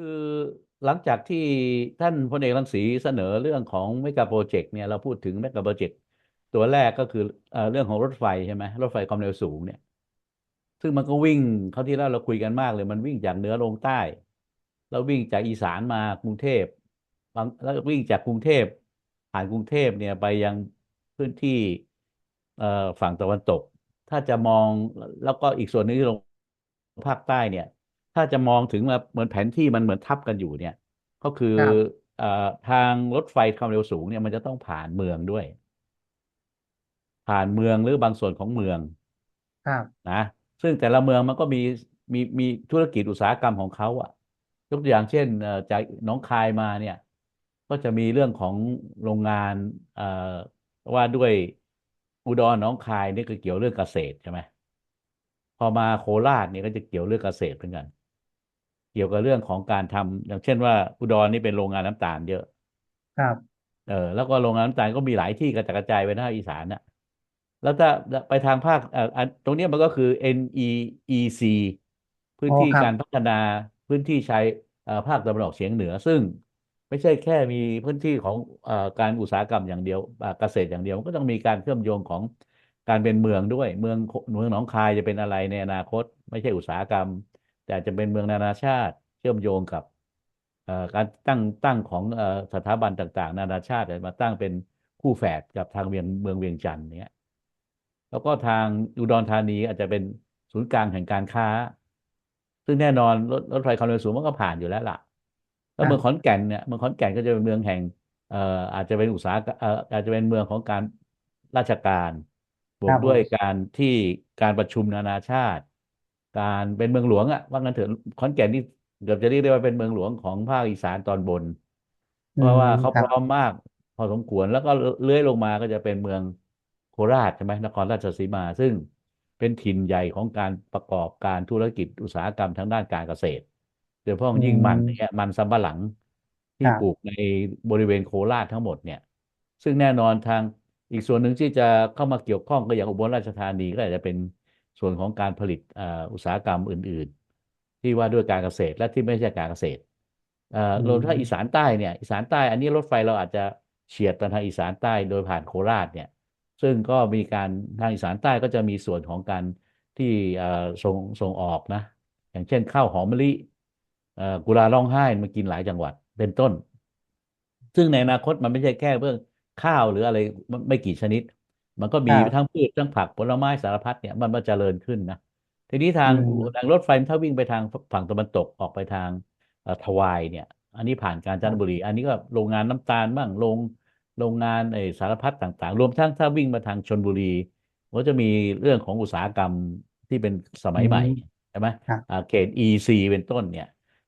คือหลังจากที่ท่านพลเอกรังสีเสนอเรื่องของเมกะโปรเจกต์เนี่ยเราพูดถึงเมกะโปรเจกต์ตัวแรกก็คือเอเรื่องของรถไฟใช่ไหมรถไฟความเร็วสูงเนี่ย ซึ่งมันก็วิ่งเขาที่แล้วเราคุยกันมากเลย มันวิ่งจากเหนือลงใต้ แล้ววิ่งจากอีสานมากรุงเทพบางแล้ววิ่งจากกรุงเทพผ่านกรุงเทพเนี่ยไปยังพื้นที่ฝั่งตะวันตก ถ้าจะมองแล้วก็อีกส่วนหนึงที่ลงภาคใต้เนี่ย ถ้าจะมองถึงมาเหมือนแผนที่มันเหมือนทับกันอยู่เนี่ย ก็คือครับเอ่อทางรถไฟความเร็วสูงเนี่ยมันจะต้องผ่านเมืองด้วย ผ่านเมืองหรือบางส่วนของเมืองครับนะซึ่งแต่ละเมืองมันก็มีมีมีธุรกิจอุตสาหกรรมของเขาอะยกตัวอย่างเช่นเอ่อจากหนองคายมาเนี่ย ก็จะมีเรื่องของโรงงานเอ่อว่าด้วยอุดรหนองคายนี่ก็เกี่ยวเรื่องเกษตรใช่ไหมพอมาโคราชเนี่ยก็จะเกี่ยวเรื่องเกษตรเหมือนกัน เกี่ยวกับเรื่องของการทำอย่างเช่นว่าอุดรนี่เป็นโรงงานน้ำตาลเยอะ ครับ เออแล้วก็โรงงานน้ำตาลก็มีหลายที่กระจายกระจายไปทางอีสานน่ะ แล้วถ้าไปทางภาคเอ่ออันตรงเนี้ยมันก็คือ NEEC พื้นอ๋อที่ครับการพัฒนาพื้นที่ชายเอ่อภาคตะวันออกเฉียงเหนือ ซึ่งไม่ใช่แค่มีพื้นที่ของเอ่อการอุตสาหกรรมอย่างเดียวอ่าเกษตรอย่างเดียวมันก็ต้องมีการเชื่อมโยงของการเป็นเมืองด้วย เมืองเมืองหนองคายจะเป็นอะไรในอนาคต ไม่ใช่อุตสาหกรรม แต่จะเป็นเมืองนานาชาติเชื่อมโยงกับเอ่อการตั้งตั้งของเอ่อสถาบันต่างๆ นานาชาติมาตั้งเป็นคู่แฝดกับทางเวียงเมืองเวียงจันทร์เนี้ยแล้วก็ทางอุดรธานีอาจจะเป็นศูนย์กลางแห่งการค้า ซึ่งแน่นอนรถรถไฟความเร็วสูงมันก็ผ่านอยู่แล้วล่ะแล้วเมืองขอนแก่นเนี่ยเมืองขอนแก่นก็จะเป็นเมืองแห่งเอ่ออาจจะเป็นอุตสาหกรรมเอ่ออาจจะเป็นเมืองของการราชการบวครักบด้วยผมการที่การประชุมนานาชาติ การเป็นเมืองหลวงอะว่างั้นเถอะขอนแก่นนี่เกือบจะเรียกได้ว่าเป็นเมืองหลวงของภาคอีสานตอนบน อืเพราะมว่าเขาครัพบ ร้อมมากพอสมควรแล้วก็เลื้อยลงมาก็จะเป็นเมืองโคราชใช่ไหมนครราชสีมา ซึ่งเป็นถิ่นใหญ่ของการประกอบการธุรกิจอุตสาหกรรมทางด้านการเกษตรโดยเฉพาะออืย่างยิ่งมันมเนี่ยมันสำปะหลังคที่รับปลูกในบริเวณโคราชทั้งหมดเนี่ย ซึ่งแน่นอนทางอีกส่วนหนึ่งที่จะเข้ามาเกี่ยวข้องก็อย่างอุบลราชธานีก็อาจจะเป็น ส่วนของการผลิตเอ่ออุตสาหกรรมอื่น ๆ ที่ว่าด้วยการเกษตรและที่ไม่ใช่การเกษตรเอ่ออืรวมถ้าอีมสานใต้เนี่ยอีสานใต้อันนี้รถไฟเราอาจจะเฉียดไปทางอีสานใต้โดยผ่านโคราชเนี่ยซึ่งก็มีการทางอีสานใต้ก็จะมีส่วนของการที่เอ่อส่งส่งออกนะอย่างเช่นข้าวหอมมะลิเอ่อกุลาร้องไห้มากินหลายจังหวัดเป็นต้น ซึ่งในอนาคตมันไม่ใช่แค่เรื่องข้าวหรืออะไรไม่ไม่กี่ชนิด มันก็คมีรับทั้งพืชทั้งผักผลไม้สารพัดเนี่ยมันมาเจริญขึ้นนะทีนี้อืทางมทางรถไฟถ้าวิ่งไปทางฝั่งตะวันตกออกไปทางเอ่อทวายเนี่ย อันนี้ผ่านกาญจครันบบุรี อันนี้ก็โรงงานน้ำตาลบ้างโรงโรงงานไอสารพัดต่างๆ รวมทั้งถ้าวิ่งมาทางชลบุรีก็จะมีเรื่องของอุตสาหกรรมที่เป็นสอืมัยใหม่มใช่ไหมครับอ่าเขต EC เป็นต้นเนี่ย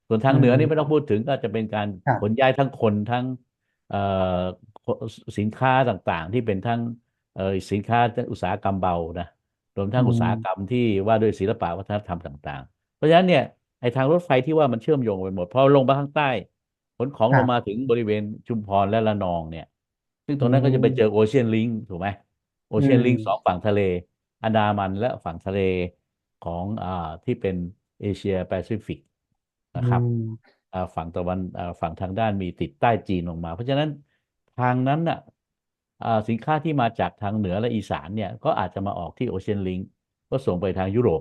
ส่วนทาอืงเหนือนี่มไม่ต้องพูดถึงก็จะเป็นการครับขนย้ายทั้งคนทั้งเอ่อสินค้าต่างๆ ที่เป็นทั้ง เอ่อสินค้าอุตสาหกรรมเบานะรวมอืทั้งอุตสาหมกรรมที่ว่าด้วยศิลปะวัฒนธรรมต่าง ๆ เพราะฉะนั้นเนี่ยไอ้ทางรถไฟที่ว่ามันเชื่อมโยงไปหมดพอลงมาข้างใต้ขนของคลรังบมาถึงบริเวณชุมพรและระนองเนี่ย ซึ่งตอืรงนั้นก็จะไปเจมอโอเชียนลิงถูกไหมโออืเชียนมลิงสองฝั่งทะเล อันดามันและฝั่งทะเลของอ่าที่เป็นเอเชียแปซิฟิกอืนะครับมอ่าฝั่งตะวันอ่าฝั่งทางด้านมีติดใต้จีนลงมา เพราะฉะนั้นทางนั้นน่ะอ่า สินค้าที่มาจากทางเหนือและอีสานเนี่ยก็อาจจะมาออกที่โอเชียนลิงก็ส่งไปทางยุโรป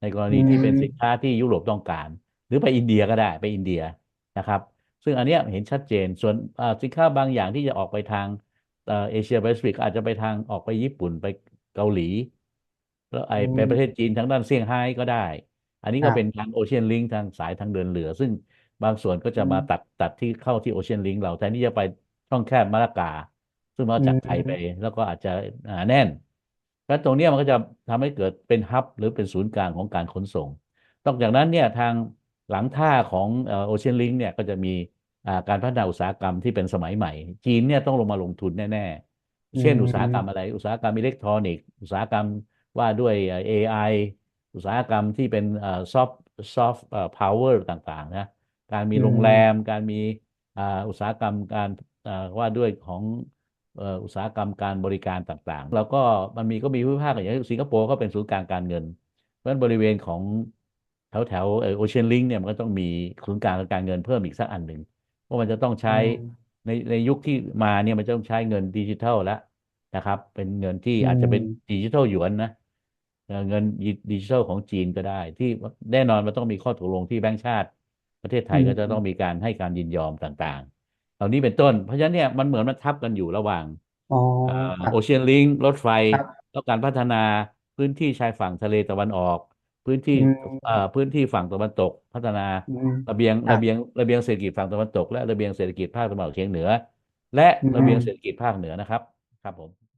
ในกรอืณีที่เป็นมสินค้าที่ยุโรปต้องการ หรือไปอินเดียก็ได้ไปอินเดียนะครับซึ่งอันเนี้ยเห็นชัดเจนส่วนอ่าสินค้าบางอย่างที่จะออกไปทางเอ่อเอเชียแปซิฟิกอาจจะไปทางออกไปญี่ปุ่นไปเกาหลี แล้วไออืไปมประเทศจีนทางด้านเซี่ยงไฮ้ก็ได้ อันนี้คก็รับเป็นทางโอเชียนลิงทางสายทางเดินเรือ ซึ่งบางส่วนก็อืจะมามตัดตัดที่เข้าที่โอเชียนลิงเราแทนที่จะไปช่องแคบมะละกา ซึ่งมาอืจากไทยไปมแล้วก็อาจจะหนาแน่น แล้วตรงเนี้ยมันก็จะทำให้เกิดเป็นฮับหรือเป็นศูนย์กลางของการขนส่งนอกจากนั้นเนี่ยทางหลังท่าของโอเชียนลิงเนี่ยก็จะมีอ่าการพัฒนาอุตสาหกรรมที่เป็นสมัยใหม่ จีนเนี่ยต้องลงมาลงทุนแน่อืๆเช่นอุตสาหกรรมมอะไร อุตสาหกรรมอิเล็กทรอนิกส์อุตสาหกรรมว่าด้วยเอ่อ AI อุตสาหกรรมที่เป็นซอฟต์ซอฟต์พาวเวอร์ต่างๆนะการมีอืโรงแรมมการมีอ่าอุตสาหกรรมการอ่าว่าด้วยของเอ่ออุตสาหกรรมการบริการต่างๆ แล้วก็มันมีก็มีภูมิภาคอย่างเช่นสิงคโปร์ก็เป็นศูนย์กลางการเงิน เพราะฉะนั้นบริเวณของแถวแถวเอโอเชียนลิงเนี่ยมันก็ต้องมีศูนย์กลางทางการเงินเพิ่มอีกสักอันหนึ่งเพราะมันจะต้องอืใช้มในในยุคที่มาเนี่ยมันจะต้องใช้เงินดิจิทัลแล้วนะครับ เป็นเงินที่อือาจจะเป็นมดิจิทัลหยวนนะเอ่อเงินดิจิทัลของจีนก็ได้ ที่แน่นอนมันต้องมีข้อตกลงที่แบงก์ชาติ ประเทศไทอืยมก็จะต้องมีการให้การยินยอมต่างๆ เหล่านี้เป็นต้น เพราะฉะนั้นเนี่ยมันเหมือนมันทับกันอยู่ระหว่างอ๋อครับโอเชียนลิงรถไฟครับแล้วการพัฒนาพื้นที่ชายฝั่งทะเลตะวันออก พื้นที่อืมเอ่อพื้นที่ฝั่งตะวันตก พัฒนาอืมระเบียงครัระบเบียงระเบียงเศรษฐกิจฝั่งตะวันตก และระเบียงเศรษฐกิจภาคตะวันออกเฉียงเหนือ และอืระเบียงมเศรษฐกิจภาคเหนือนะครับ ครับผม